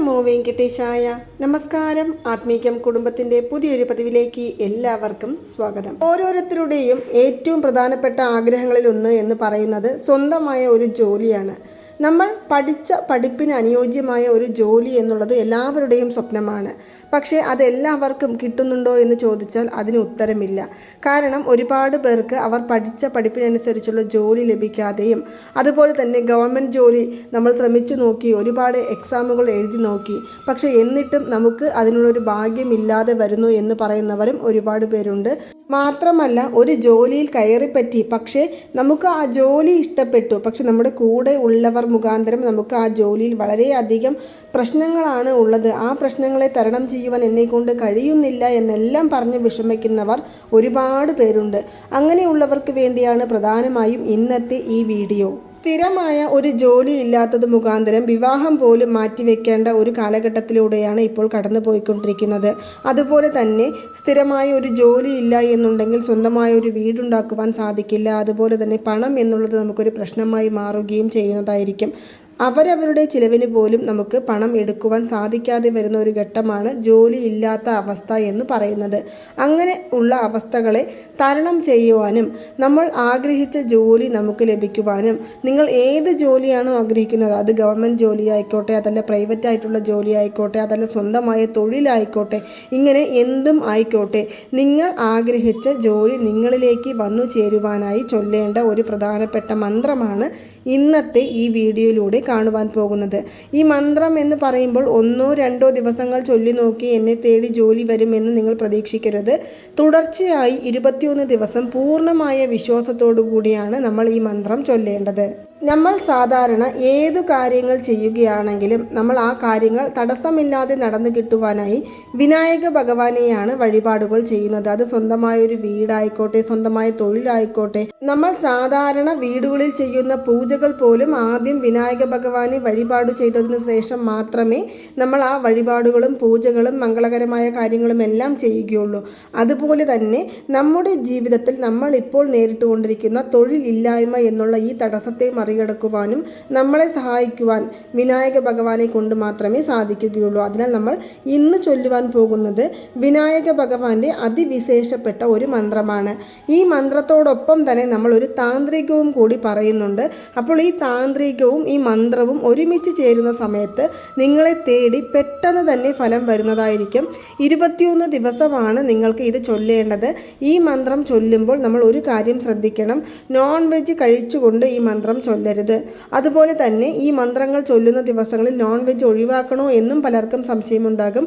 നമോ വെങ്കടേശായ നമസ്കാരം. ആത്മീകം കുടുംബത്തിന്റെ പുതിയൊരു പതിവിലേക്ക് എല്ലാവർക്കും സ്വാഗതം. ഓരോരുത്തരുടെയും ഏറ്റവും പ്രധാനപ്പെട്ട ആഗ്രഹങ്ങളിൽ ഒന്ന് എന്ന് പറയുന്നത് സ്വന്തമായ ഒരു ജോലിയാണ്. നമ്മൾ പഠിച്ച പഠിപ്പിന് അനുയോജ്യമായ ഒരു ജോലി എന്നുള്ളത് എല്ലാവരുടെയും സ്വപ്നമാണ്. പക്ഷേ അതെല്ലാവർക്കും കിട്ടുന്നുണ്ടോ എന്ന് ചോദിച്ചാൽ അതിന് ഉത്തരമില്ല. കാരണം ഒരുപാട് പേർക്ക് അവർ പഠിച്ച പഠിപ്പിനനുസരിച്ചുള്ള ജോലി ലഭിക്കാതെയും അതുപോലെ തന്നെ ഗവൺമെന്റ് ജോലി നമ്മൾ ശ്രമിച്ചു നോക്കി ഒരുപാട് എക്സാമുകൾ എഴുതി നോക്കി പക്ഷേ എന്നിട്ടും നമുക്ക് അതിനുള്ളൊരു ഭാഗ്യമില്ലാതെ വരുന്നു എന്ന് പറയുന്നവരും ഒരുപാട് പേരുണ്ട്. മാത്രമല്ല ഒരു ജോലിയിൽ കയറിപ്പറ്റി പക്ഷേ നമുക്ക് ആ ജോലി ഇഷ്ടപ്പെട്ടു പക്ഷെ നമ്മുടെ കൂടെ ഉള്ളവർ മുഖാന്തരം നമുക്ക് ആ ജോലിയിൽ വളരെയധികം പ്രശ്നങ്ങളാണ് ഉള്ളത്. ആ പ്രശ്നങ്ങളെ തരണം ചെയ്യുവാൻ എന്നെ കൊണ്ട് കഴിയുന്നില്ല എന്നെല്ലാം പറഞ്ഞ് വിഷമിക്കുന്നവർ ഒരുപാട് പേരുണ്ട്. അങ്ങനെയുള്ളവർക്ക് വേണ്ടിയാണ് പ്രധാനമായും ഇന്നത്തെ ഈ വീഡിയോ. സ്ഥിരമായ ഒരു ജോലി ഇല്ലാത്തത് മുഖാന്തരം വിവാഹം പോലും മാറ്റിവെക്കേണ്ട ഒരു കാലഘട്ടത്തിലൂടെയാണ് ഇപ്പോൾ കടന്നു പോയിക്കൊണ്ടിരിക്കുന്നത് അതുപോലെ തന്നെ സ്ഥിരമായ ഒരു ജോലി ഇല്ല എന്നുണ്ടെങ്കിൽ സ്വന്തമായ ഒരു വീടുണ്ടാക്കുവാൻ സാധിക്കില്ല. അതുപോലെ തന്നെ പണം എന്നുള്ളത് നമുക്കൊരു പ്രശ്നമായി മാറുകയും ചെയ്യുന്നതായിരിക്കും. അവരവരുടെ ചിലവിന് പോലും നമുക്ക് പണം എടുക്കുവാൻ സാധിക്കാതെ വരുന്ന ഒരു ഘട്ടമാണ് ജോലി ഇല്ലാത്ത അവസ്ഥ എന്ന് പറയുന്നത്. അങ്ങനെ ഉള്ള അവസ്ഥകളെ തരണം ചെയ്യുവാനും നമ്മൾ ആഗ്രഹിച്ച ജോലി നമുക്ക് ലഭിക്കുവാനും നിങ്ങൾ ഏത് ജോലിയാണോ ആഗ്രഹിക്കുന്നത് അത് ഗവൺമെന്റ് ജോലി ആയിക്കോട്ടെ അതല്ല പ്രൈവറ്റ് ആയിട്ടുള്ള ജോലി ആയിക്കോട്ടെ അതല്ല സ്വന്തമായ തൊഴിലായിക്കോട്ടെ ഇങ്ങനെ എന്തും ആയിക്കോട്ടെ നിങ്ങൾ ആഗ്രഹിച്ച ജോലി നിങ്ങളിലേക്ക് വന്നു ചേരുവാനായി ചൊല്ലേണ്ട ഒരു പ്രധാനപ്പെട്ട മന്ത്രമാണ് ഇന്നത്തെ ഈ വീഡിയോയിലൂടെ കാണുവാൻ പോകുന്നത്. ഈ മന്ത്രം എന്ന് പറയുമ്പോൾ ഒന്നോ രണ്ടോ ദിവസങ്ങൾ ചൊല്ലി നോക്കി എന്നെ തേടി ജോലി വരുമെന്ന് നിങ്ങൾ പ്രതീക്ഷിക്കരുത്. തുടർച്ചയായി ഇരുപത്തിയൊന്ന് ദിവസം പൂർണമായ വിശ്വാസത്തോടു കൂടിയാണ് നമ്മൾ ഈ മന്ത്രം ചൊല്ലേണ്ടത്. നമ്മൾ സാധാരണ ഏതു കാര്യങ്ങൾ ചെയ്യുകയാണെങ്കിലും നമ്മൾ ആ കാര്യങ്ങൾ തടസ്സമില്ലാതെ നടന്നു കിട്ടുവാനായി വിനായക ഭഗവാനെയാണ് വഴിപാടുകൾ ചെയ്യുന്നത്. അത് സ്വന്തമായ ഒരു വീടായിക്കോട്ടെ സ്വന്തമായ തൊഴിലായിക്കോട്ടെ. നമ്മൾ സാധാരണ വീടുകളിൽ ചെയ്യുന്ന പൂജകൾ പോലും ആദ്യം വിനായക ഭഗവാനെ വഴിപാട് ചെയ്തതിന് ശേഷം മാത്രമേ നമ്മൾ ആ വഴിപാടുകളും പൂജകളും മംഗളകരമായ കാര്യങ്ങളും എല്ലാം ചെയ്യുകയുള്ളൂ. അതുപോലെ തന്നെ നമ്മുടെ ജീവിതത്തിൽ നമ്മൾ ഇപ്പോൾ നേരിട്ടുകൊണ്ടിരിക്കുന്ന തൊഴിലില്ലായ്മ എന്നുള്ള ഈ തടസ്സത്തെ മറികടക്കുവാനും നമ്മളെ സഹായിക്കുവാൻ വിനായക ഭഗവാനെ കൊണ്ട് മാത്രമേ സാധിക്കുകയുള്ളൂ. അതിനാൽ നമ്മൾ ഇന്ന് ചൊല്ലുവാൻ പോകുന്നത് വിനായക ഭഗവാന്റെ അതിവിശേഷപ്പെട്ട ഒരു മന്ത്രമാണ്. ഈ മന്ത്രത്തോടൊപ്പം തന്നെ നമ്മൾ ഒരു താന്ത്രികവും കൂടി പറയുന്നുണ്ട്. അപ്പോൾ ഈ താന്ത്രികവും ഈ മന്ത്രവും ഒരുമിച്ച് ചേരുന്ന സമയത്ത് നിങ്ങളെ തേടി പെട്ടെന്ന് തന്നെ ഫലം വരുന്നതായിരിക്കും. ഇരുപത്തിയൊന്ന് ദിവസമാണ് നിങ്ങൾക്ക് ഇത് ചൊല്ലേണ്ടത്. ഈ മന്ത്രം ചൊല്ലുമ്പോൾ നമ്മൾ ഒരു കാര്യം ശ്രദ്ധിക്കണം. നോൺ വെജ് കഴിച്ചുകൊണ്ട് ഈ മന്ത്രം ചൊല്ലരുത്. അതുപോലെ തന്നെ ഈ മന്ത്രങ്ങൾ ചൊല്ലുന്ന ദിവസങ്ങളിൽ നോൺ വെജ് ഒഴിവാക്കണോ എന്നും പലർക്കും സംശയമുണ്ടാകും.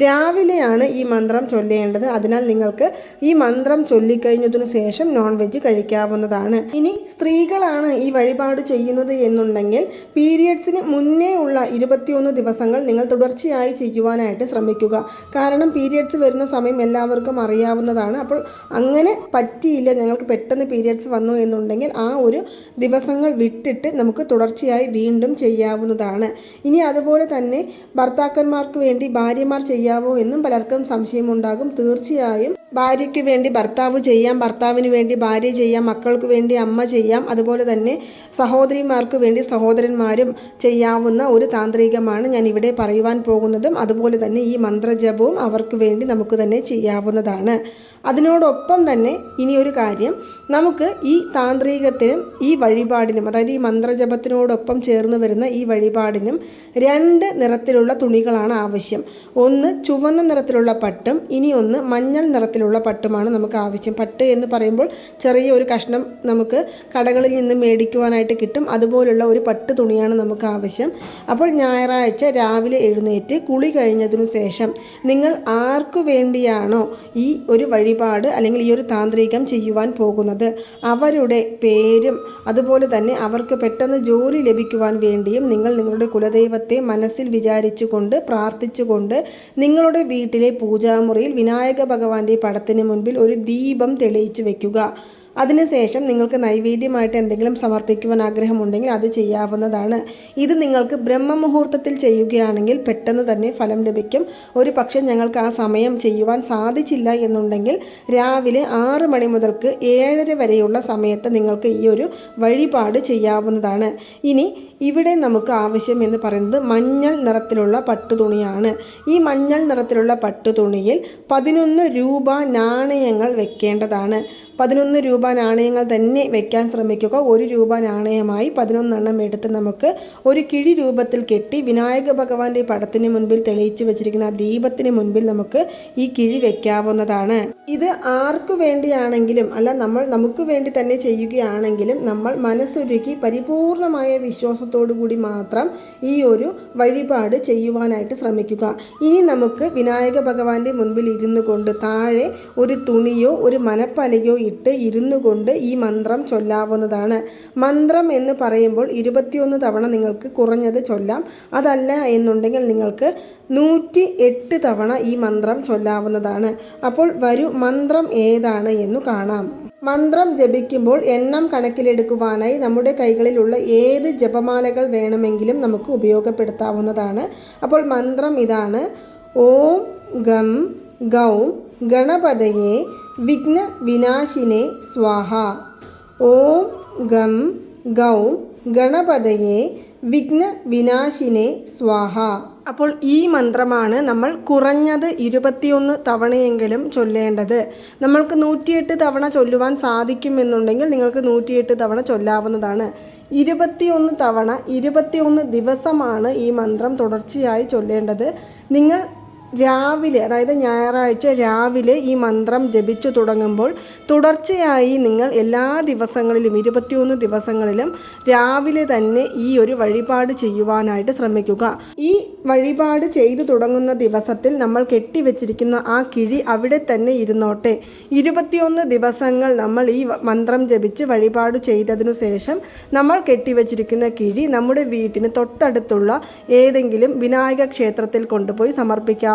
രാവിലെയാണ് ഈ മന്ത്രം ചൊല്ലേണ്ടത്. അതിനാൽ നിങ്ങൾക്ക് ഈ മന്ത്രം ചൊല്ലിക്കഴിഞ്ഞതിനു ശേഷം നോൺ വെജ് കഴിക്കാവുന്നതാണ്. ഇനി സ്ത്രീകളാണ് ഈ വഴിപാട് ചെയ്യുന്നത് എന്നുണ്ടെങ്കിൽ പീരിയഡ്സിന് മുന്നേ ഉള്ള ഇരുപത്തിയൊന്ന് ദിവസങ്ങൾ നിങ്ങൾ തുടർച്ചയായി ചെയ്യുവാനായിട്ട് ശ്രമിക്കുക. കാരണം പീരിയഡ്സ് വരുന്ന സമയം എല്ലാവർക്കും അറിയാവുന്നതാണ്. അപ്പോൾ അങ്ങനെ പറ്റിയില്ല ഞങ്ങൾക്ക് പെട്ടെന്ന് പീരിയഡ്സ് വന്നു എന്നുണ്ടെങ്കിൽ ആ ഒരു ദിവസങ്ങൾ വിട്ടിട്ട് നമുക്ക് തുടർച്ചയായി വീണ്ടും ചെയ്യാവുന്നതാണ്. ഇനി അതുപോലെ തന്നെ ഭർത്താക്കന്മാർക്ക് വേണ്ടി ഭാര്യമാർ ചെയ്യാവോ എന്നും പലർക്കും സംശയമുണ്ടാകും. തീർച്ചയായും ഭാര്യയ്ക്ക് വേണ്ടി ഭർത്താവ് ചെയ്യാം ഭർത്താവിന് വേണ്ടി ഭാര്യ ചെയ്യാം മക്കൾക്ക് വേണ്ടി അമ്മ ചെയ്യാം അതുപോലെ തന്നെ സഹോദരിമാർക്ക് വേണ്ടി സഹോദരന്മാരും ചെയ്യാവുന്ന ഒരു താന്ത്രികമാണ് ഞാൻ ഇവിടെ പറയുവാൻ പോകുന്നതും അതുപോലെ തന്നെ ഈ മന്ത്രജപവും അവർക്ക് വേണ്ടി നമുക്ക് തന്നെ ചെയ്യാവുന്നതാണ്. അതിനോടൊപ്പം തന്നെ ഇനി ഒരു കാര്യം. നമുക്ക് ഈ താന്ത്രികത്തിനും ഈ വഴിപാടിനും അതായത് ഈ മന്ത്രജപത്തിനോടൊപ്പം ചേർന്ന് വരുന്ന ഈ വഴിപാടിനും രണ്ട് നിറത്തിലുള്ള തുണികളാണ് ആവശ്യം. ഒന്ന് ചുവന്ന നിറത്തിലുള്ള പട്ടും ഇനി ഒന്ന് മഞ്ഞൾ നിറത്തിലുള്ള പട്ടുമാണ് നമുക്ക് ആവശ്യം. പട്ട് എന്ന് പറയുമ്പോൾ ചെറിയ ഒരു കഷ്ണം നമുക്ക് കടകളിൽ നിന്ന് മേടിക്കുവാനായിട്ട് കിട്ടും. അതുപോലുള്ള ഒരു പട്ട് തുണിയാണ് നമുക്ക് ആവശ്യം. അപ്പോൾ ഞായറാഴ്ച രാവിലെ എഴുന്നേറ്റ് കുളി കഴിഞ്ഞതിനു ശേഷം നിങ്ങൾ ആർക്കു വേണ്ടിയാണോ ഈ ഒരു വഴിപാട് അല്ലെങ്കിൽ ഈ ഒരു താന്ത്രികം ചെയ്യുവാൻ പോകുന്നത്. അവരുടെ പേരും അതുപോലെ തന്നെ അവർക്ക് പെട്ടെന്ന് ജോലി ലഭിക്കുവാൻ വേണ്ടിയും നിങ്ങൾ നിങ്ങളുടെ കുലദൈവത്തെ മനസ്സിൽ വിചാരിച്ചുകൊണ്ട് പ്രാർത്ഥിച്ചുകൊണ്ട് നിങ്ങളുടെ വീട്ടിലെ പൂജാമുറിയിൽ വിനായക ഭഗവാന്റെ പടത്തിന് മുൻപിൽ ഒരു ദീപം തെളിയിച്ചു വെക്കുക. അതിനുശേഷം നിങ്ങൾക്ക് നൈവേദ്യമായിട്ട് എന്തെങ്കിലും സമർപ്പിക്കുവാൻ ആഗ്രഹമുണ്ടെങ്കിൽ അത് ചെയ്യാവുന്നതാണ്. ഇത് നിങ്ങൾക്ക് ബ്രഹ്മമുഹൂർത്തത്തിൽ ചെയ്യുകയാണെങ്കിൽ പെട്ടെന്ന് തന്നെ ഫലം ലഭിക്കും. ഒരു പക്ഷേ ഞങ്ങൾക്ക് ആ സമയം ചെയ്യുവാൻ സാധിച്ചില്ല എന്നുണ്ടെങ്കിൽ രാവിലെ ആറ് മണി മുതൽക്ക് ഏഴര വരെയുള്ള സമയത്ത് നിങ്ങൾക്ക് ഈ ഒരു വഴിപാട് ചെയ്യാവുന്നതാണ്. ഇനി ഇവിടെ നമുക്ക് ആവശ്യം എന്ന് പറയുന്നത് മഞ്ഞൾ നിറത്തിലുള്ള പട്ടുതുണിയാണ്. ഈ മഞ്ഞൾ നിറത്തിലുള്ള പട്ടുതുണിയിൽ പതിനൊന്ന് രൂപ നാണയങ്ങൾ വെക്കേണ്ടതാണ്. പതിനൊന്ന് രൂപ നാണയങ്ങൾ തന്നെ വെക്കാൻ ശ്രമിക്കുക. ഒരു രൂപ നാണയമായി പതിനൊന്നെണ്ണം എടുത്ത് നമുക്ക് ഒരു കിഴി രൂപത്തിൽ കെട്ടി വിനായക ഭഗവാന്റെ പടത്തിന് മുൻപിൽ തെളിയിച്ചു വെച്ചിരിക്കുന്ന ആ ദീപത്തിന് മുൻപിൽ നമുക്ക് ഈ കിഴി വെക്കാവുന്നതാണ്. ഇത് ആർക്കു വേണ്ടിയാണെങ്കിലും അല്ല നമ്മൾ നമുക്ക് വേണ്ടി തന്നെ ചെയ്യുകയാണെങ്കിലും നമ്മൾ മനസ്സൊരുക്കി പരിപൂർണമായ വിശ്വാസത്തോടു കൂടി മാത്രം ഈ ഒരു വഴിപാട് ചെയ്യുവാനായിട്ട് ശ്രമിക്കുക. ഇനി നമുക്ക് വിനായക ഭഗവാന്റെ മുൻപിൽ ഇരുന്നു കൊണ്ട് താഴെ ഒരു തുണിയോ ഒരു മനപ്പലയോ ഇട്ട് ഇരുന്നു കൊണ്ട് ഈ മന്ത്രം ചൊല്ലാവുന്നതാണ്. മന്ത്രം എന്ന് പറയുമ്പോൾ ഇരുപത്തിയൊന്ന് തവണ നിങ്ങൾക്ക് കുറഞ്ഞത് ചൊല്ലാം. അതല്ല എന്നുണ്ടെങ്കിൽ നിങ്ങൾക്ക് നൂറ്റി എട്ട് തവണ ഈ മന്ത്രം ചൊല്ലാവുന്നതാണ്. അപ്പോൾ വരൂ മന്ത്രം ഏതാണ് എന്ന് കാണാം. മന്ത്രം ജപിക്കുമ്പോൾ എണ്ണം കണക്കിലെടുക്കുവാനായി നമ്മുടെ കൈകളിലുള്ള ഏത് ജപമാലകൾ വേണമെങ്കിലും നമുക്ക് ഉപയോഗപ്പെടുത്താവുന്നതാണ്. അപ്പോൾ മന്ത്രം ഇതാണ്. ഓം ഗം ഗൗ ഗണപതയെ വിഘ്ന വിനാശിനെ സ്വാഹ. ഓം ഗം ഗൗ ഗണപതയെ വിഘ്ന വിനാശിനെ സ്വാഹ. അപ്പോൾ ഈ മന്ത്രമാണ് നമ്മൾ കുറഞ്ഞത് ഇരുപത്തിയൊന്ന് തവണയെങ്കിലും ചൊല്ലേണ്ടത്. നമ്മൾക്ക് നൂറ്റിയെട്ട് തവണ ചൊല്ലുവാൻ സാധിക്കുമെന്നുണ്ടെങ്കിൽ നിങ്ങൾക്ക് നൂറ്റിയെട്ട് തവണ ചൊല്ലാവുന്നതാണ്. ഇരുപത്തിയൊന്ന് തവണ ഇരുപത്തിയൊന്ന് ദിവസമാണ് ഈ മന്ത്രം തുടർച്ചയായി ചൊല്ലേണ്ടത്. നിങ്ങൾ രാവിലെ അതായത് ഞായറാഴ്ച രാവിലെ ഈ മന്ത്രം ജപിച്ചു തുടങ്ങുമ്പോൾ തുടർച്ചയായി നിങ്ങൾ എല്ലാ ദിവസങ്ങളിലും ഇരുപത്തിയൊന്ന് ദിവസങ്ങളിലും രാവിലെ തന്നെ ഈ ഒരു വഴിപാട് ചെയ്യുവാനായിട്ട് ശ്രമിക്കുക. ഈ വഴിപാട് ചെയ്തു തുടങ്ങുന്ന ദിവസത്തിൽ നമ്മൾ കെട്ടിവെച്ചിരിക്കുന്ന ആ കിഴി അവിടെ തന്നെ ഇരുന്നോട്ടെ. ഇരുപത്തിയൊന്ന് ദിവസങ്ങൾ നമ്മൾ ഈ മന്ത്രം ജപിച്ച് വഴിപാട് ചെയ്തതിനു ശേഷം നമ്മൾ കെട്ടിവെച്ചിരിക്കുന്ന കിഴി നമ്മുടെ വീട്ടിന് തൊട്ടടുത്തുള്ള ഏതെങ്കിലും വിനായക ക്ഷേത്രത്തിൽ കൊണ്ടുപോയി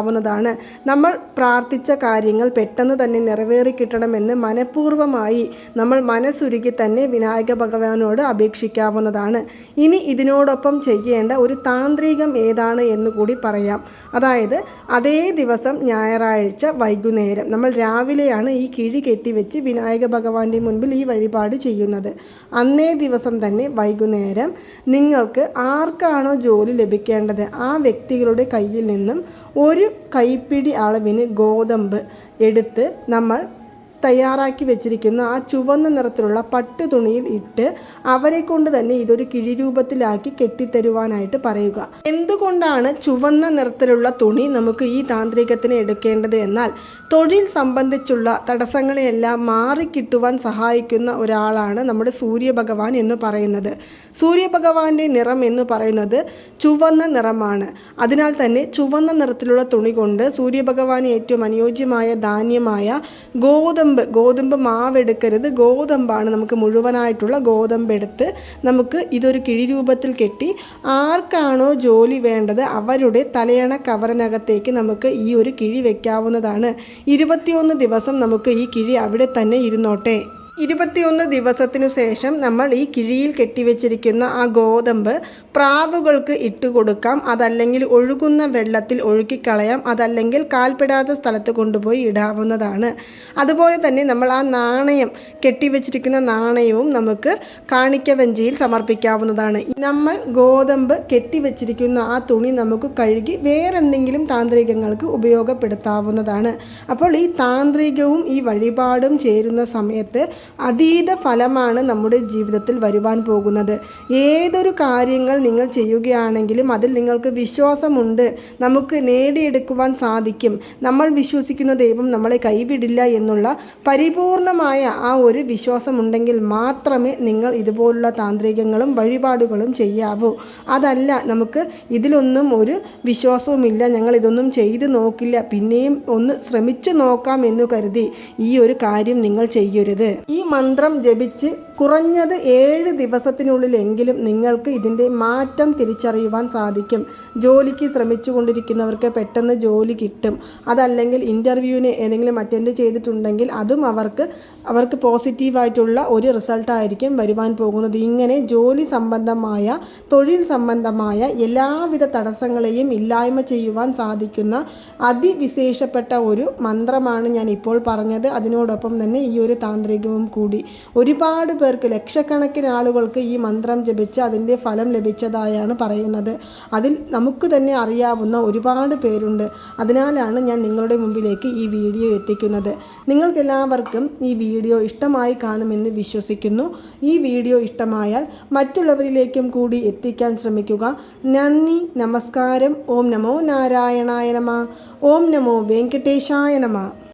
സമർപ്പിക്കാവുന്നതാണ് നമ്മൾ പ്രാർത്ഥിച്ച കാര്യങ്ങൾ പെട്ടെന്ന് തന്നെ നിറവേറി കിട്ടണമെന്ന് മനഃപൂർവമായി നമ്മൾ മനസ്സുരുക്കി തന്നെ വിനായക ഭഗവാനോട് അപേക്ഷിക്കാവുന്നതാണ്. ഇനി ഇതിനോടൊപ്പം ചെയ്യേണ്ട ഒരു താന്ത്രികം ഏതാണ് എന്ന് കൂടി പറയാം. അതായത് അതേ ദിവസം ഞായറാഴ്ച വൈകുന്നേരം നമ്മൾ രാവിലെയാണ് ഈ കിഴി കെട്ടിവെച്ച് വിനായക ഭഗവാന്റെ മുൻപിൽ ഈ വഴിപാട് ചെയ്യുന്നത്. അന്നേ ദിവസം തന്നെ വൈകുന്നേരം നിങ്ങൾക്ക് ആർക്കാണോ ജോലി ലഭിക്കേണ്ടത് ആ വ്യക്തികളുടെ കയ്യിൽ നിന്നും ഒരു കൈപ്പിടി അളവിന് ഗോതമ്പ് എടുത്ത് നമ്മൾ തയ്യാറാക്കി വെച്ചിരിക്കുന്ന. ആ ചുവന്ന നിറത്തിലുള്ള പട്ട് തുണിയിൽ ഇട്ട് അവരെ കൊണ്ട് തന്നെ ഇതൊരു കിഴി രൂപത്തിലാക്കി കെട്ടിത്തരുവാനായിട്ട് പറയുക. എന്തുകൊണ്ടാണ് ചുവന്ന നിറത്തിലുള്ള തുണി നമുക്ക് ഈ താന്ത്രികത്തിന് എടുക്കേണ്ടത് എന്നാൽ തൊഴിൽ സംബന്ധിച്ചുള്ള തടസ്സങ്ങളെയെല്ലാം മാറിക്കിട്ടുവാൻ സഹായിക്കുന്ന ഒരാളാണ് നമ്മുടെ സൂര്യഭഗവാൻ എന്ന് പറയുന്നത്. സൂര്യഭഗവാന്റെ നിറം എന്ന് പറയുന്നത് ചുവന്ന നിറമാണ്. അതിനാൽ തന്നെ ചുവന്ന നിറത്തിലുള്ള തുണി കൊണ്ട് സൂര്യഭഗവാന് ഏറ്റവും അനുയോജ്യമായ ധാന്യമായ ഗോതമ്പ് ഗോതമ്പ് ഗോതമ്പ് മാവ് എടുക്കരുത് ഗോതമ്പാണ് നമുക്ക് മുഴുവനായിട്ടുള്ള ഗോതമ്പ് എടുത്ത് നമുക്ക് ഇതൊരു കിഴി രൂപത്തിൽ കെട്ടി ആർക്കാണോ ജോലി വേണ്ടത് അവരുടെ തലയണ കവറിനകത്തേക്ക് നമുക്ക് ഈ ഒരു കിഴി വയ്ക്കാവുന്നതാണ് ഇരുപത്തിയൊന്ന് ദിവസം നമുക്ക് ഈ കിഴി അവിടെ തന്നെ ഇരുന്നോട്ടെ. ഇരുപത്തിയൊന്ന് ദിവസത്തിനു ശേഷം നമ്മൾ ഈ കിഴിയിൽ കെട്ടിവെച്ചിരിക്കുന്ന ആ ഗോതമ്പ് പ്രാവുകൾക്ക് ഇട്ട് കൊടുക്കാം. അതല്ലെങ്കിൽ ഒഴുകുന്ന വെള്ളത്തിൽ ഒഴുക്കിക്കളയാം. അതല്ലെങ്കിൽ കാൽപ്പെടാത്ത സ്ഥലത്ത് കൊണ്ടുപോയി ഇടാവുന്നതാണ്. അതുപോലെ തന്നെ നമ്മൾ ആ നാണയം കെട്ടിവെച്ചിരിക്കുന്ന നാണയവും നമുക്ക് കാണിക്കവഞ്ചിയിൽ സമർപ്പിക്കാവുന്നതാണ്. നമ്മൾ ഗോതമ്പ് കെട്ടിവെച്ചിരിക്കുന്ന ആ തുണി നമുക്ക് കഴുകി വേറെന്തെങ്കിലും താന്ത്രികങ്ങൾക്ക് ഉപയോഗപ്പെടുത്താവുന്നതാണ്. അപ്പോൾ ഈ താന്ത്രികവും ഈ വഴിപാടും ചേരുന്ന സമയത്ത് അതീത ഫലമാണ് നമ്മുടെ ജീവിതത്തിൽ വരുവാൻ പോകുന്നത്. ഏതൊരു കാര്യങ്ങൾ നിങ്ങൾ ചെയ്യുകയാണെങ്കിലും അതിൽ നിങ്ങൾക്ക് വിശ്വാസമുണ്ട്. നമുക്ക് നേടിയെടുക്കുവാൻ സാധിക്കും. നമ്മൾ വിശ്വസിക്കുന്ന ദൈവം നമ്മളെ കൈവിടില്ല എന്നുള്ള പരിപൂർണമായ ആ ഒരു വിശ്വാസമുണ്ടെങ്കിൽ മാത്രമേ നിങ്ങൾ ഇതുപോലുള്ള താന്ത്രികങ്ങളും വഴിപാടുകളും ചെയ്യാവൂ. അതല്ല നമുക്ക് ഇതിലൊന്നും ഒരു വിശ്വാസവുമില്ല. ഞങ്ങൾ ഇതൊന്നും ചെയ്ത് നോക്കില്ല. പിന്നെയും ഒന്ന് ശ്രമിച്ചു നോക്കാം എന്ന് കരുതി ഈ ഒരു കാര്യം നിങ്ങൾ ചെയ്യരുത്. ഈ മന്ത്രം ജപിച്ച് കുറഞ്ഞത് ഏഴ് ദിവസത്തിനുള്ളിലെങ്കിലും നിങ്ങൾക്ക് ഇതിന്റെ മാറ്റം തിരിച്ചറിയുവാൻ സാധിക്കും. ജോലിക്ക് ശ്രമിച്ചു കൊണ്ടിരിക്കുന്നവർക്ക് പെട്ടെന്ന് ജോലി കിട്ടും. അതല്ലെങ്കിൽ ഇന്റർവ്യൂവിന് ഏതെങ്കിലും അറ്റൻഡ് ചെയ്തിട്ടുണ്ടെങ്കിൽ അതും അവർക്ക് അവർക്ക് പോസിറ്റീവായിട്ടുള്ള ഒരു റിസൾട്ടായിരിക്കും വരുവാൻ പോകുന്നത്. ഇങ്ങനെ ജോലി സംബന്ധമായ തൊഴിൽ സംബന്ധമായ എല്ലാവിധ തടസ്സങ്ങളെയും ഇല്ലായ്മ ചെയ്യുവാൻ സാധിക്കുന്ന അതിവിശേഷപ്പെട്ട ഒരു മന്ത്രമാണ് ഞാൻ ഇപ്പോൾ പറഞ്ഞത്. അതിനോടൊപ്പം തന്നെ ഈ ഒരു താന്ത്രികവും കൂടി. ഒരുപാട് പേർ പേർക്ക് ലക്ഷക്കണക്കിന് ആളുകൾക്ക് ഈ മന്ത്രം ജപിച്ച് അതിന്റെ ഫലം ലഭിച്ചതായാണ് പറയുന്നത്. അതിൽ നമുക്ക് തന്നെ അറിയാവുന്ന ഒരുപാട് പേരുണ്ട്. അതിനാലാണ് ഞാൻ നിങ്ങളുടെ മുമ്പിലേക്ക് ഈ വീഡിയോ എത്തിക്കുന്നത്. നിങ്ങൾക്കെല്ലാവർക്കും ഈ വീഡിയോ ഇഷ്ടമായി കാണുമെന്ന് വിശ്വസിക്കുന്നു. ഈ വീഡിയോ ഇഷ്ടമായാൽ മറ്റുള്ളവരിലേക്കും കൂടി എത്തിക്കാൻ ശ്രമിക്കുക. നന്ദി നമസ്കാരം. ഓം നമോ നാരായണായ നമ. ഓം നമോ വെങ്കടേശായ